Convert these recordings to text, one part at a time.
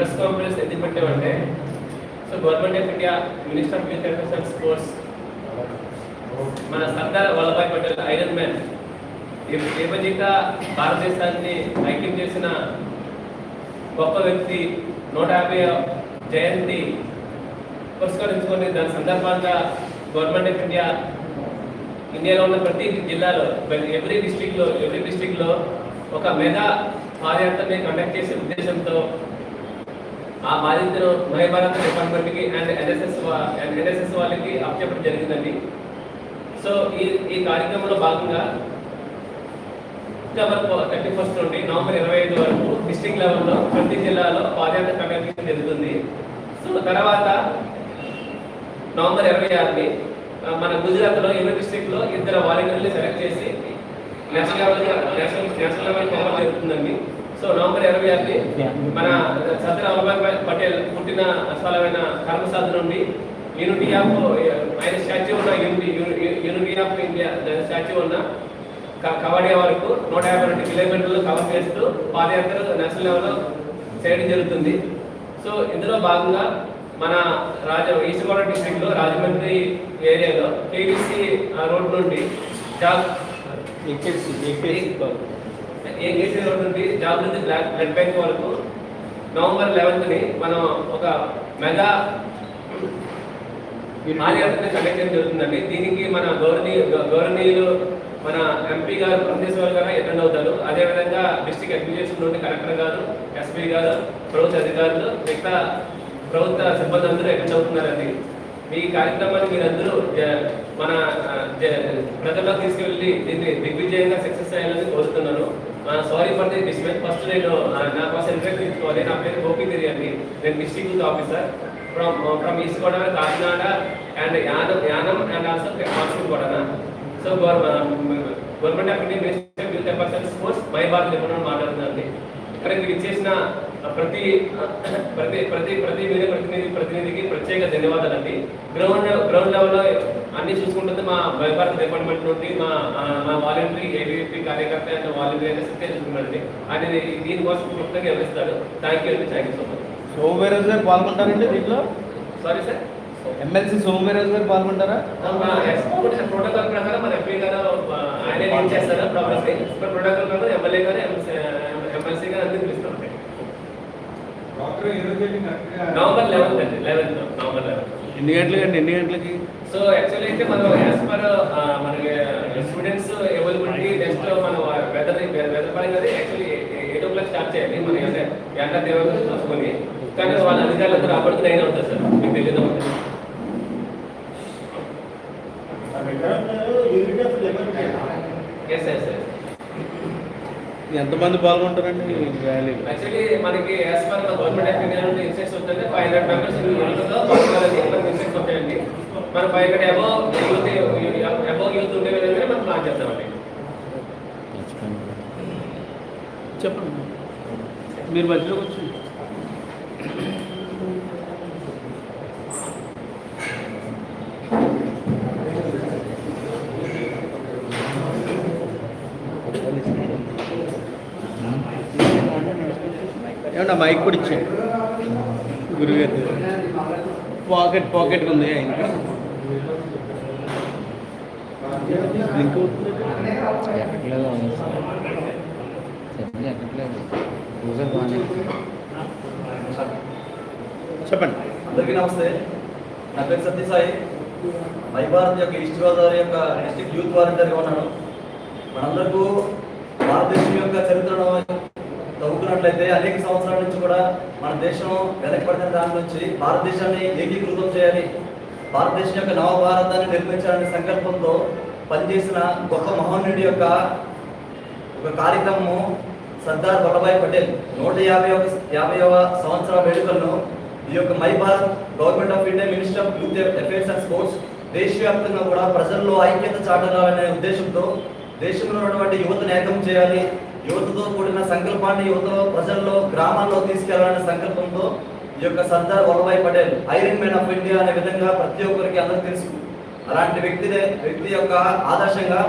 Press conference ఎందుకు పెట్టామంటే so government of India minister of youth affairs and sports మన Sardar Vallabhbhai Patel iron man విభజిత భారతదేశాన్ని ఐక్యం చేసిన గొప్ప వ్యక్తి నూట యాభై జయంతి పురస్కరించుకొని దాని సందర్భంగా గవర్నమెంట్ ఆఫ్ ఇండియా ఇండియాలో ఉన్న ప్రతి జిల్లాలో ఎవ్రీ డిస్టిక్లో ఎవ్రీ డిస్ట్రిక్ట్లో ఒక మెగా పాదయాత్రని కండక్ట్ చేసే ఉద్దేశంతో ఆ బాధ్యతను మహాభారత డిపార్ట్మెంట్కి అండ్ ఎన్ఎస్ఎస్ అండ్ ఎన్ఎస్ఎస్ వాళ్ళకి అప్పచెప్పడం జరిగిందండి. సో ఈ ఈ కార్యక్రమంలో భాగంగా అక్టోబర్ థర్టీ ఫస్ట్ నుండి నవంబర్ ఇరవై ఐదు వరకు డిస్టిక్ లెవెల్లో ప్రతి జిల్లాలో పాదయాత్ర కండక్ట్ జరుగుతుంది. సో తర్వాత నవంబర్ ఇరవై ఆరుని మన గుజరాత్లో ఎన్నో డిస్టిక్లో ఇద్దరు వాలంటీర్లు సెలెక్ట్ చేసి national level national national level జరుగుతుందండి. సో నవంబర్ ఇరవై ఆరుని మన సదర్ వల్లభాయ్ పుట్టిన స్థలమైన కర్మసాద్ నుండి యూనిటీ ఆఫ్ ఆయన స్టాచ్యూ ఉన్న unity unity of India statue ఉన్న కవాడియా వరకు నూట యాభై రెండు కిలోమీటర్లు కవర్ చేస్తూ పాదయాత్ర నేషనల్ లెవెల్లో చేయడం జరుగుతుంది. సో ఇందులో భాగంగా మన రాజ ఈస్ట్ గోదావరి డిస్ట్రిక్ట్లో రాజమండ్రి ఏరియాలో కేబీసీ రోడ్ నుండి జాబ్ ఏకేసీ రోడ్ నుండి జాగృతి బ్లాక్ బ్లడ్ బ్యాంక్ వరకు నవంబర్ లెవెన్త్ని మనం ఒక మెగా ఆర్యాత్ర కండక్ట్ జరుగుతుందండి. దీనికి మన గౌరవనీయ గౌరవనీయులు మన ఎంపీ గారు ప్రొఫెసర్ గారు అటెండ్ అవుతారు. అదేవిధంగా డిస్ట్రిక్ట్ అడ్మినిస్ట్రేషన్ నుండి కలెక్టర్ గారు ఎస్పీ గారు ప్రభుత్వ అధికారులు మిగతా ప్రభుత్వ సిబ్బంది అందరూ అటెండ్ అవుతున్నారండి. మీ కార్యక్రమాన్ని మీరందరూ మన ప్రజల్లో తీసుకెళ్ళి దీన్ని దిగ్విజయంగా సక్సెస్ అయ్యాలని కోరుతున్నాను. సారీ ఫర్ ది డిస్మెంట్ ఫస్ట్ నేను నా కోసం ఇంట్రెస్ట్ తీసుకోవాలి. నా పేరు గోపిగిరి అండి నేను district youth officer from from east Godavari Kakinada and Yanam Yanam and also పశ్చిమ కూడా so government of India minister of youth sports my Bharat లేకుండా మాట్లాడుతుందండి. ఇక్కడ మీకు ఇచ్చేసిన ప్రతి ప్రతి ప్రతి ప్రతి ప్రతినిధి ప్రతినిధికి ప్రత్యేక ధన్యవాదాలండి. గ్రౌండ్ గ్రౌండ్ లెవెల్లో అన్ని చూసుకుంటుంది మా మై భారత్ డిపార్ట్మెంట్ నుండి మా మా వాలంటరీ ఏబీపీ కార్యకర్త అండ్ వాలంటరీ అనేది చూసుకున్నారండి ఆయన దీనికోసం క్లుప్తంగా వివరిస్తారు థ్యాంక్ యూ అండి thank you so much Somaveeraju గారు పాల్గొంటారండి దీంట్లో? సారీ సార్ ఎమ్మెల్సీ సోమవీరాజు గారు పాల్గొంటారా? ప్రోటోకాల్ ప్రకారం మన ఎంపీ గారు ఆయనే ఏం చేస్తారు ప్రోటోకాల్ ప్రకారం ఎమ్మెల్యే గారు ఎమ్మెల్సీ గారు అన్ని పిలుస్తాం నవంబర్ లెవెన్త్ అండి లెవెన్త్ నవంబర్ లెవెన్త్ ఎన్ని గంటలకి అండి ఎన్ని గంటలకి? సో యాక్చువల్లీ అయితే మనం యాజ్ పర్ మనకి స్టూడెంట్స్ అవైలబిలిటీ నెక్స్ట్ మన వెదర్ వెదర్ పరంగా actually eight o'clock start చేయాలి. మన అంటే ఎండ తీవ్రంగా చూసుకొని. కానీ వాళ్ళ అధికారులందరూ అప్పటికి నైన్ అవుతుంది సార్. మీకు తెలియదు ఎస్ ఎస్ ఎస్ ఎంతమంది పాల్గొంటారండి ర్యాలీలో యాక్చువల్లీ మనకి as per government of India నుండి ఇన్సెక్ట్స్ వస్తుంది ఫైవ్ హండ్రెడ్ మెంబర్స్ యూనిట్లో పాల్గొనాలని మనకి ఇన్సెక్ట్స్ వస్తాయండి. మన five hundred above youth above youth ఉండే విధంగానే మనం ప్లాన్ చేస్తామండి. చెప్పండి. మీరు మధ్యలోకి వచ్చి ఏమన్నా మైక్ కూడా ఇచ్చేయండి గురుగారు. పాకెట్ పాకెట్ ఉంది ఆయనకి సార్. చెప్పండి అందరికీ నమస్తే. నా పేరు సత్యసాయి మై భారత్ యొక్క ఈస్ట్ గోదావరి యొక్క డిస్ట్రిక్ట్ యూత్ వాలంటీర్గా ఉన్నాను. మనందరికీ భారతదేశం యొక్క చరిత్రను తవ్వుకున్నట్లయితే అనేక సంవత్సరాల నుంచి కూడా మన దేశం వెనకబడిన దాని నుంచి భారతదేశాన్ని ఏకీకృతం చేయాలి. భారతదేశం యొక్క నవ భారతాన్ని నిర్మించాలనే సంకల్పంతో పనిచేసిన గొప్ప మహోన్నయుడి యొక్క ఒక కార్యక్రమము సర్దార్ వల్లభాయ్ పటేల్ నూట యాభై ఒక యాభైవ సంవత్సర వేడుకలను ఈ యొక్క my Bharat government of India minister of youth affairs and sports దేశవ్యాప్తంగా కూడా ప్రజల్లో ఐక్యత చాటాలనే ఉద్దేశంతో దేశంలో ఉన్నటువంటి యువతను ఏకం చేయాలి. యువతతో కూడిన సంకల్పాన్ని యువతలో ప్రజల్లో గ్రామాల్లో తీసుకెళ్ళాలనే సంకల్పంతో ఈ యొక్క Sardar Vallabhbhai Patel iron man of India అనే విధంగా ప్రతి ఒక్కరికి అందరూ తెలుసు. అలాంటి వ్యక్తి వ్యక్తి యొక్క ఆదర్శంగా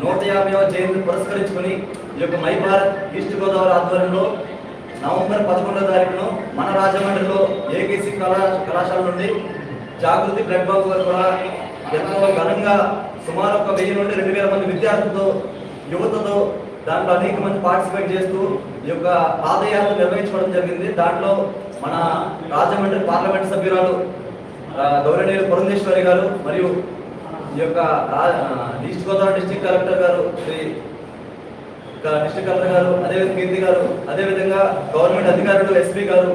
నూట యాభైవ జయంతి పురస్కరించుకుని ఈ యొక్క మై భారత్ ఈస్ట్ గోదావరి ఆధ్వర్యంలో నవంబర్ పదకొండవ తారీఖును మన రాజమండ్రిలో ఏకేసీ కళా కళాశాల నుండి జాగృతి బ్లడ్ బ్యాంక్ వారు కూడా ఎంతో ఘనంగా సుమారు ఒక వెయ్యి నుండి రెండు వేల మంది విద్యార్థులతో యువతతో దాంట్లో అనేక మంది పార్టిసిపేట్ చేస్తూ ఈ యొక్క పాదయాత్ర నిర్వహించుకోవడం జరిగింది. దాంట్లో మన రాజమండ్రి పార్లమెంట్ సభ్యురాలు గౌరవనీయులు పురంధేశ్వరి గారు మరియు ఈ యొక్క ఈస్ట్ గోదావరి డిస్టిక్ కలెక్టర్ గారు శ్రీ డిస్టిక్ డిస్ట్రిక్ట్ కలెక్టర్ గారు అదేవిధంగా కీర్తి గారు అదేవిధంగా గవర్నమెంట్ అధికారులు ఎస్పీ గారు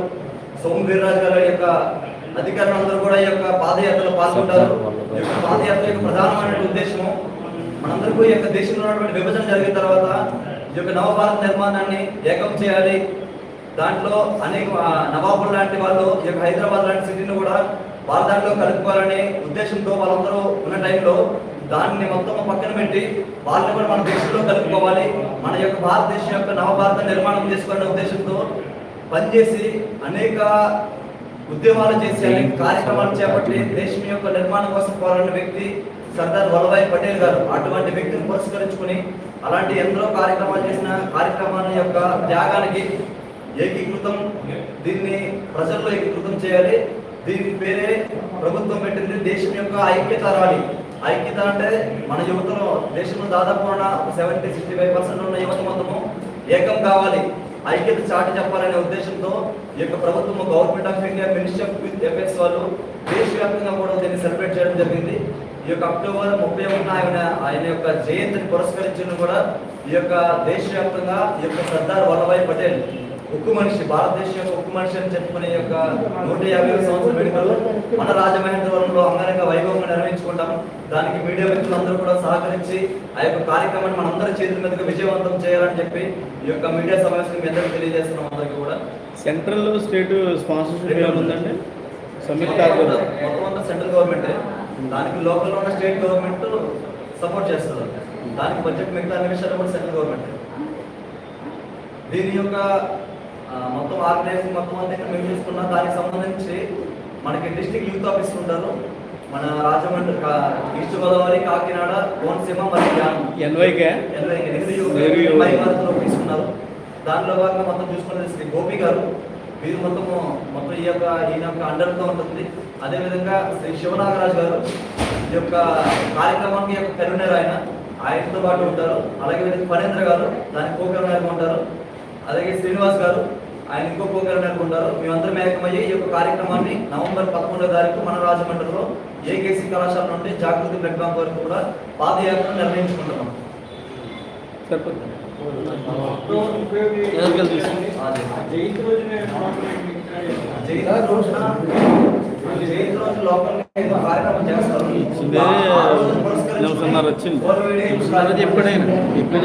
సోము వీర్రాజు గారు యొక్క అధికారులందరూ కూడా ఈ యొక్క పాదయాత్రలో పాల్గొంటారు. ఈ యొక్క పాదయాత్ర యొక్క ప్రధానమైన ఉద్దేశము మనందరికీ ఈ యొక్క దేశంలో ఉన్నటువంటి విభజన జరిగిన తర్వాత ఈ యొక్క నవభారత నిర్మాణాన్ని ఏకం చేయాలి. దాంట్లో అనేక నవాబులు లాంటి వాళ్ళు ఈ యొక్క హైదరాబాద్ లాంటి సిటీని కూడా వాళ్ళ దాంట్లో కలుపుకోవాలనే ఉద్దేశంతో వాళ్ళందరూ ఉన్న టైంలో దాన్ని మొత్తం పక్కన పెట్టి వాళ్ళని కూడా మన దేశంలో కలుపుకోవాలి. మన యొక్క భారతదేశం యొక్క నవభారత నిర్మాణం చేసుకోవాలనే ఉద్దేశంతో పనిచేసి అనేక ఉద్యమాలు చేసి అనేక కార్యక్రమాలు చేపట్టి దేశం యొక్క నిర్మాణం కోసం పోరాడిన వ్యక్తి సర్దార్ వల్లభాయ్ పటేల్ గారు అటువంటి వ్యక్తిని పురస్కరించుకుని అలాంటి ఎందరో కార్యక్రమాలు చేసిన కార్యక్రమాల యొక్క త్యాగానికి ఏకీకృతం దీన్ని ప్రజల్లో ఏకీకృతం చేయాలి. దీని పేరే ప్రభుత్వం పెట్టింది దేశం యొక్క ఐక్యత రాలి ఐక్యత అంటే మన యువతలో దేశంలో దాదాపు ఉన్న సెవెంటీ సిక్స్టీ ఫైవ్ పర్సెంట్ ఉన్న యువత మొత్తము ఏకం కావాలి. ఐక్యత చాటి చెప్పాలనే ఉద్దేశంతో ఈ యొక్క ప్రభుత్వం government of India ministry of youth affairs వాళ్ళు దేశవ్యాప్తంగా కూడా దీన్ని సెలబ్రేట్ చేయడం జరిగింది. ఈ యొక్క అక్టోబర్ ముప్పై ఒకటిన ఆయన ఆయన యొక్క జయంతిని పురస్కరించిన కూడా ఈ యొక్క దేశవ్యాప్తంగా ఈ యొక్క సర్దార్ వల్లభాయ్ పటేల్ ఉక్కు మనిషి భారతదేశం యొక్క ఉక్కు మనిషి అని చెప్పుకునే యొక్క నూట యాభై సంవత్సరం వేడుకలు మన రాజమహేంద్రవరంలో అంగరంగ వైభవంగా నిర్వహించుకుంటాం. దానికి మీడియా వ్యక్తులందరూ కూడా సహకరించి ఆ యొక్క కార్యక్రమాన్ని మనందరి చేతుల మీదుగా విజయవంతం చేయాలని చెప్పి ఈ యొక్క మీడియా సమావేశం మీ అందరికీ తెలియజేస్తున్నాం అందరికీ కూడా. సెంట్రల్ స్టేట్ స్పాన్సర్షిప్ ఉందండి? సంయుక్త సెంట్రల్ గవర్నమెంట్. దానికి లోకల్ ఉన్న స్టేట్ గవర్నమెంట్ సపోర్ట్ చేస్తుంది. దానికి బడ్జెట్ మిగతా అన్ని విషయాలు కూడా సెంట్రల్ గవర్నమెంట్. దీని యొక్క మొత్తం ఆర్గనైజింగ్ మొత్తం అంతా మేము చూసుకున్నాం దానికి సంబంధించి మనకి డిస్ట్రిక్ట్ యూత్ ఆఫీస్ ఉంటారు. మన రాజమండ్రి ఈస్ట్ గోదావరి కాకినాడ కోనసీమ మరియు తీసుకున్నారు. దానిలో భాగంగా మొత్తం చూసుకున్నది శ్రీ గోపి గారు. వీరు మొత్తము మొత్తం ఈ యొక్క ఈయన యొక్క అండర్తో ఉంటుంది. అదేవిధంగా శ్రీ శివనాగరాజు గారు ఈ యొక్క కార్యక్రమానికి యొక్క కన్వీనర్ ఆయన. ఆయనతో పాటు ఉంటారు. అలాగే ఫణేంద్ర గారు దానికి కో ఉంటారు. అలాగే శ్రీనివాస్ గారు ఆయన ఇంకో కో ఉంటారు. మేమందరం ఏకమయ్యి ఈ యొక్క కార్యక్రమాన్ని నవంబర్ పదకొండవ తారీఖు మన రాజమండ్రిలో ఏకేసీ కళాశాల నుండి జాగృతి బ్లడ్ బ్యాంక్ వరకు కూడా పాదయాత్ర నిర్ణయించుకుంటున్నాం సరిపోతుంది. నిమిషంన్నర వచ్చింది ఎప్పుడైనా ఎప్పుడైనా